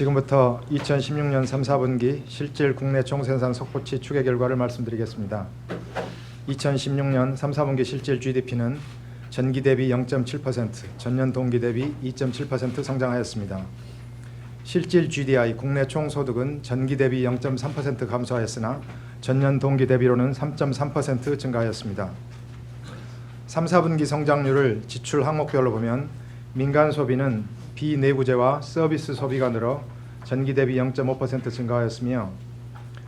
지금부터 2016년 3, 4분기 실질 국내 총생산 속보치 추계 결과를 말씀드리겠습니다. 2016년 3, 4분기 실질 GDP는 전기 대비 0.7%, 전년 동기 대비 2.7% 성장하였습니다. 실질 GDI 국내 총소득은 전기 대비 0.3% 감소하였으나 전년 동기 대비로는 3.3% 증가하였습니다. 3, 4분기 성장률을 지출 항목별로 보면 민간 소비는 비내구재와 서비스 소비가 늘어 전기 대비 0.5% 증가하였으며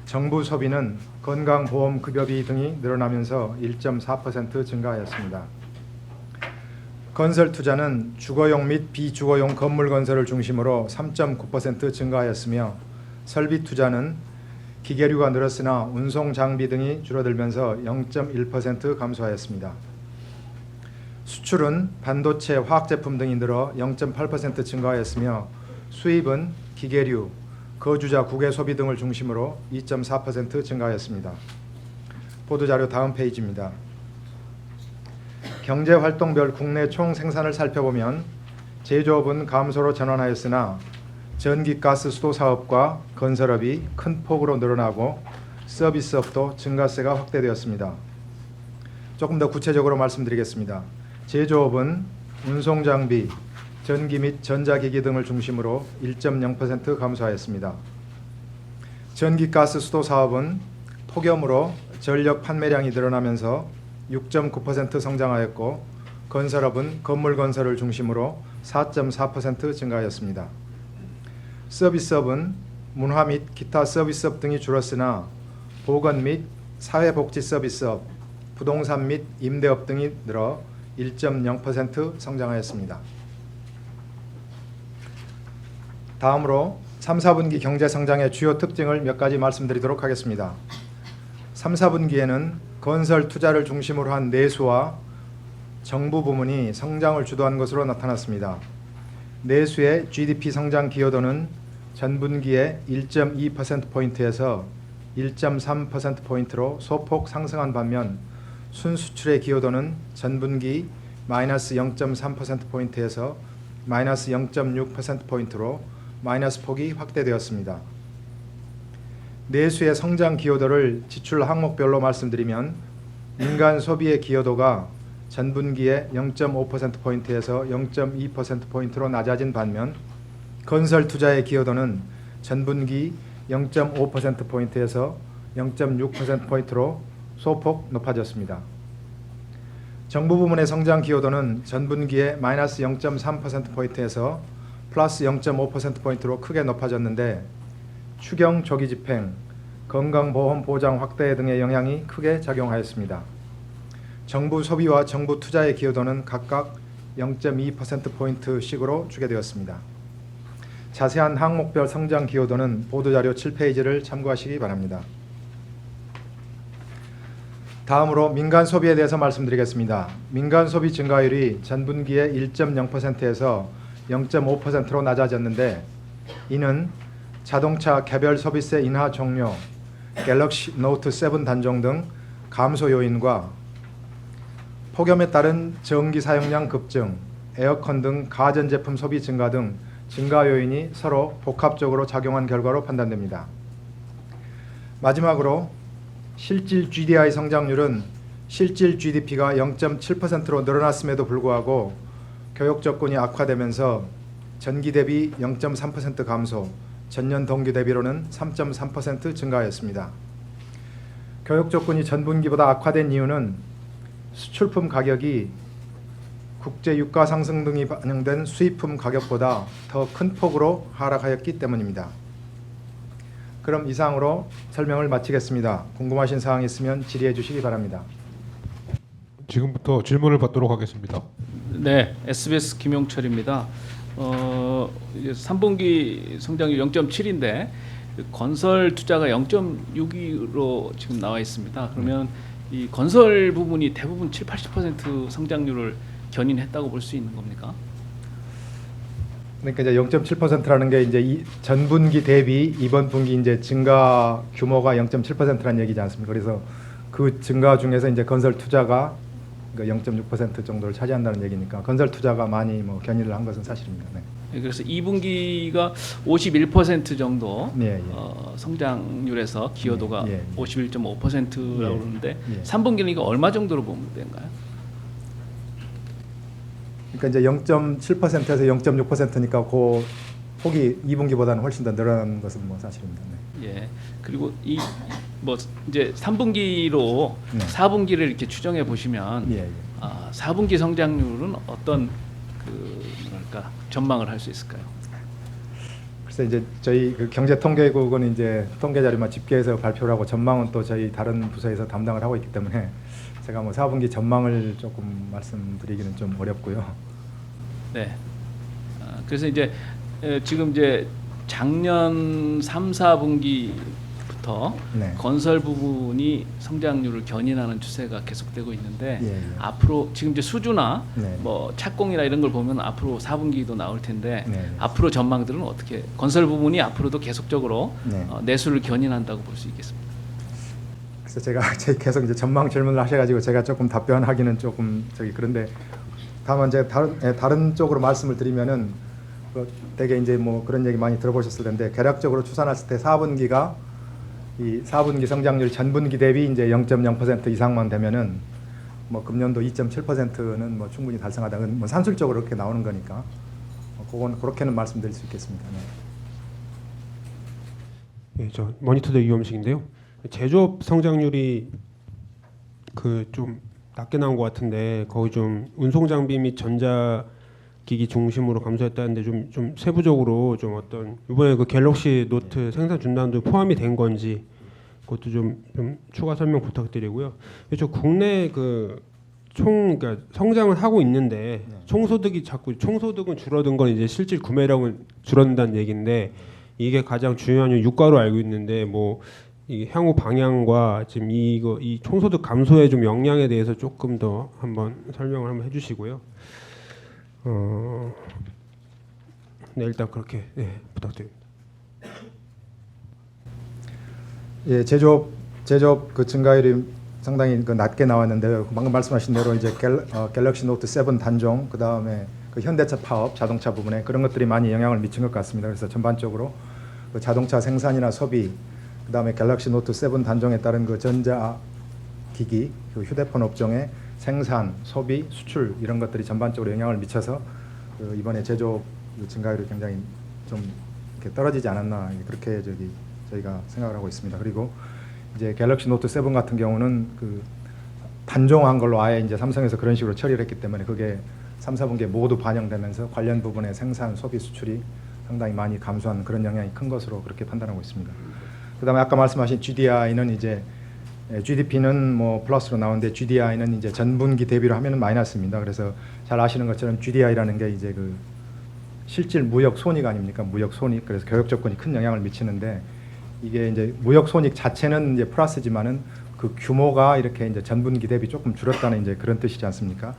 정부 소비는 건강보험급여비 등이 늘어나면서 1.4% 증가하였습니다. 건설 투자는 주거용 및 비주거용 건물 건설을 중심으로 3.9% 증가하였으며 설비 투자는 기계류가 늘었으나 운송 장비 등이 줄어들면서 0.1% 감소하였습니다. 수출은 반도체, 화학제품 등이 늘어 0.8% 증가하였으며 수입은 기계류, 거주자 국외 소비 등을 중심으로 2.4% 증가하였습니다. 보도자료 다음 페이지입니다. 경제활동별 국내 총 생산을 살펴보면 제조업은 감소로 전환하였으나 전기가스 수도 사업과 건설업이 큰 폭으로 늘어나고 서비스업도 증가세가 확대되었습니다. 조금 더 구체적으로 말씀드리겠습니다. 제조업은 운송장비, 전기 및 전자기기 등을 중심으로 1.0% 감소하였습니다. 전기가스 수도 사업은 폭염으로 전력 판매량이 늘어나면서 6.9% 성장하였고 건설업은 건물 건설을 중심으로 4.4% 증가하였습니다. 서비스업은 문화 및 기타 서비스업 등이 줄었으나 보건 및 사회복지 서비스업, 부동산 및 임대업 등이 늘어 1.0% 성장하였습니다. 다음으로 3, 4분기 경제 성장의 주요 특징을 몇 가지 말씀드리도록 하겠습니다. 3, 4분기에는 건설 투자를 중심으로 한 내수와 정부 부문이 성장을 주도한 것으로 나타났습니다. 내수의 GDP 성장 기여도는 전분기에 1.2%포인트에서 1.3%포인트로 소폭 상승한 반면 순수출의 기여도는 전분기 마이너스 0.3%포인트에서 마이너스 0.6%포인트로 마이너스 폭이 확대되었습니다. 내수의 성장 기여도를 지출 항목별로 말씀드리면 민간 소비의 기여도가 전분기에 0.5%포인트에서 0.2%포인트로 낮아진 반면 건설 투자의 기여도는 전분기 0.5%포인트에서 0.6%포인트로 소폭 높아졌습니다. 정부 부문의 성장 기여도는 전분기에 마이너스 0.3%포인트에서 플러스 0.5%포인트로 크게 높아졌는데 추경 조기 집행, 건강보험 보장 확대 등의 영향이 크게 작용하였습니다. 정부 소비와 정부 투자의 기여도는 각각 0.2%포인트씩으로 주게 되었습니다. 자세한 항목별 성장 기여도는 보도자료 7페이지를 참고하시기 바랍니다. 다음으로 민간 소비에 대해서 말씀드리겠습니다. 민간 소비 증가율이 전분기에 1.0%에서 0.5%로 낮아졌는데 이는 자동차 개별 소비세 인하 종료, 갤럭시 노트 7 단종 등 감소 요인과 폭염에 따른 전기 사용량 급증, 에어컨 등 가전제품 소비 증가 등 증가 요인이 서로 복합적으로 작용한 결과로 판단됩니다. 마지막으로 실질 GDI 성장률은 실질 GDP가 0.7%로 늘어났음에도 불구하고 교육 조건이 악화되면서 전기 대비 0.3% 감소, 전년 동기 대비로는 3.3% 증가하였습니다. 교육 조건이 전분기보다 악화된 이유는 수출품 가격이 국제 유가 상승 등이 반영된 수입품 가격보다 더 큰 폭으로 하락하였기 때문입니다. 그럼 이상으로 설명을 마치겠습니다. 궁금하신 사항 있으면 질의해 주시기 바랍니다. 지금부터 질문을 받도록 하겠습니다. 네, SBS 김용철입니다. 어, 3분기 성장률 0.7인데 건설 투자가 0.6으로 지금 나와 있습니다. 그러면 이 건설 부분이 대부분 7, 80% 성장률을 견인했다고 볼 수 있는 겁니까? 그러니까 이제 0.7%라는 게 이제 이 전분기 대비 이번 분기 이제 증가 규모가 0.7%라는 얘기지 않습니까? 그래서 그 증가 중에서 이제 건설 투자가 그0.6% 정도를 차지한다는 얘기니까 건설 투자가 많이 뭐 견인을 한 것은 사실입니다. 네. 예, 그래서 2분기가 51% 정도 예, 예. 어, 성장률에서 기여도가 예, 예. 51.5%라고 예, 그러는데 예. 3분기는 이거 얼마 정도로 보면 된가요? 그러니까 이제 0.7%에서 0.6%니까 그 폭이 2분기보다는 훨씬 더 늘어난 것은 뭐 사실입니다. 네. 예. 그리고 이 뭐 이제 3분기로 네. 4분기를 이렇게 추정해 보시면 예, 예. 아, 4분기 성장률은 어떤 그 뭐랄까 전망을 할 수 있을까요? 글쎄 이제 저희 그 경제통계국은 이제 통계 자료만 집계해서 발표를 하고 전망은 또 저희 다른 부서에서 담당을 하고 있기 때문에 제가 뭐 4분기 전망을 조금 말씀드리기는 좀 어렵고요. 네. 아, 그래서 이제 에, 지금 이제 작년 3, 4분기 부터 네. 건설 부분이 성장률을 견인하는 추세가 계속되고 있는데 예, 예. 앞으로 지금 이제 수주나 네. 뭐 착공이나 이런 걸 보면 앞으로 4분기도 나올 텐데 네. 앞으로 전망들은 어떻게 건설 부분이 앞으로도 계속적으로 네. 어, 내수를 견인한다고 볼 수 있겠습니다. 그래서 제가 제- 계속 이제 전망 질문을 하셔가지고 제가 조금 답변하기는 조금 저기 그런데 다만 이제 다른 예, 다른 쪽으로 말씀을 드리면은 그 되게 이제 뭐 그런 얘기 많이 들어보셨을 텐데 개략적으로 추산했을 때 4분기가 이 4분기 성장률 전분기 대비 이제 0.0% 이상만 되면은 뭐 금년도 2.7%는 뭐 충분히 달성하다. 그건 뭐 산술적으로 그렇게 나오는 거니까 어, 그건 그렇게는 말씀드릴 수 있겠습니다. 네. 예, 저 모니터드 이용식인데요. 제조업 성장률이 그 좀 낮게 나온 것 같은데 거기 좀 운송 장비 및 전자 기기 중심으로 감소했다는데 좀 좀 세부적으로 좀 어떤 이번에 그 갤럭시 노트 생산 중단도 포함이 된 건지 그것도 좀, 좀 추가 설명 부탁드리고요. 저 국내 그 총 그러니까 성장을 하고 있는데 총소득이 자꾸 총소득은 줄어든 건 이제 실질 구매량은 줄어든다는 얘기인데 이게 가장 중요한 유가로 알고 있는데 뭐 이 향후 방향과 지금 이거 이 총소득 감소의 좀 영향에 대해서 조금 더 한번 설명을 한번 해주시고요. 어, 네 일단 그렇게 네, 부탁드립니다. 예, 제조업 제조업 그 증가율이 상당히 그 낮게 나왔는데요. 방금 말씀하신 대로 이제 갤, 어, 갤럭시 노트 7 단종 그 다음에 그 현대차 파업 자동차 부분에 그런 것들이 많이 영향을 미친 것 같습니다. 그래서 전반적으로 그 자동차 생산이나 소비 그 다음에 갤럭시 노트 7 단종에 따른 그 전자 기기 그 휴대폰 업종의 생산, 소비, 수출 이런 것들이 전반적으로 영향을 미쳐서 그 이번에 제조업 그 증가율이 굉장히 좀 이렇게 떨어지지 않았나 그렇게 저기 저희가 생각을 하고 있습니다. 그리고 이제 갤럭시 노트 7 같은 경우는 그 단종한 걸로 아예 이제 삼성에서 그런 식으로 처리를 했기 때문에 그게 3, 4분기에 모두 반영되면서 관련 부분의 생산, 소비, 수출이 상당히 많이 감소한 그런 영향이 큰 것으로 그렇게 판단하고 있습니다. 그다음에 아까 말씀하신 GDI는 이제 GDP는 뭐 플러스로 나오는데 GDI는 이제 전분기 대비로 하면은 마이너스입니다. 그래서 잘 아시는 것처럼 GDI라는 게 이제 그 실질 무역 손익 아닙니까? 무역 손익. 그래서 교역 조건이 큰 영향을 미치는데 이게 이제 무역 손익 자체는 이제 플러스지만은 그 규모가 이렇게 이제 전분기 대비 조금 줄었다는 이제 그런 뜻이지 않습니까?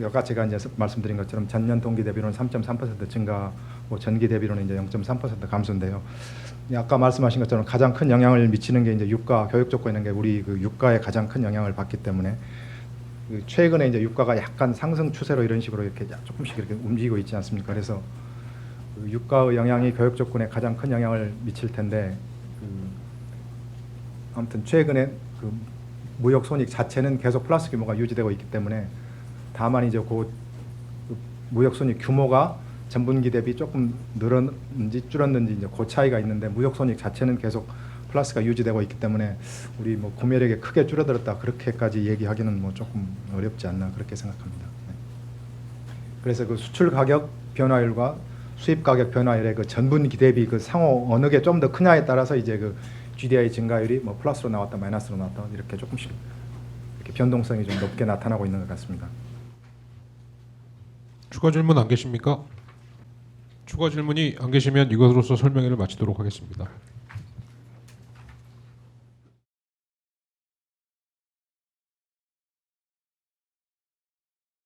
아까 제가 이제 말씀드린 것처럼 전년 동기 대비로는 3.3% 증가, 뭐 전기 대비로는 이제 0.3% 감소인데요. 아까 말씀하신 것처럼 가장 큰 영향을 미치는 게 이제 유가, 교육 조건 이런 게 우리 그 유가에 가장 큰 영향을 받기 때문에 그 최근에 이제 유가가 약간 상승 추세로 이런 식으로 이렇게 조금씩 이렇게 움직이고 있지 않습니까? 그래서 그 유가의 영향이 교육 조건에 가장 큰 영향을 미칠 텐데 그 아무튼 최근에 그 무역 손익 자체는 계속 플러스 규모가 유지되고 있기 때문에 다만 이제 그 무역 손익 규모가 전분기 대비 조금 늘었는지 줄었는지 이제 그 차이가 있는데 무역 손익 자체는 계속 플러스가 유지되고 있기 때문에 우리 뭐 구매력이 크게 줄어들었다 그렇게까지 얘기하기는 뭐 조금 어렵지 않나 그렇게 생각합니다. 네. 그래서 그 수출 가격 변화율과 수입 가격 변화율의 그 전분기 대비 그 상호 어느 게 좀 더 크냐에 따라서 이제 그 GDI 증가율이 뭐 플러스로 나왔다 마이너스로 나왔다 이렇게 조금씩 이렇게 변동성이 좀 높게 나타나고 있는 것 같습니다. 추가 질문 안 계십니까? 추가 질문이 안 계시면 이것으로서 설명회를 마치도록 하겠습니다.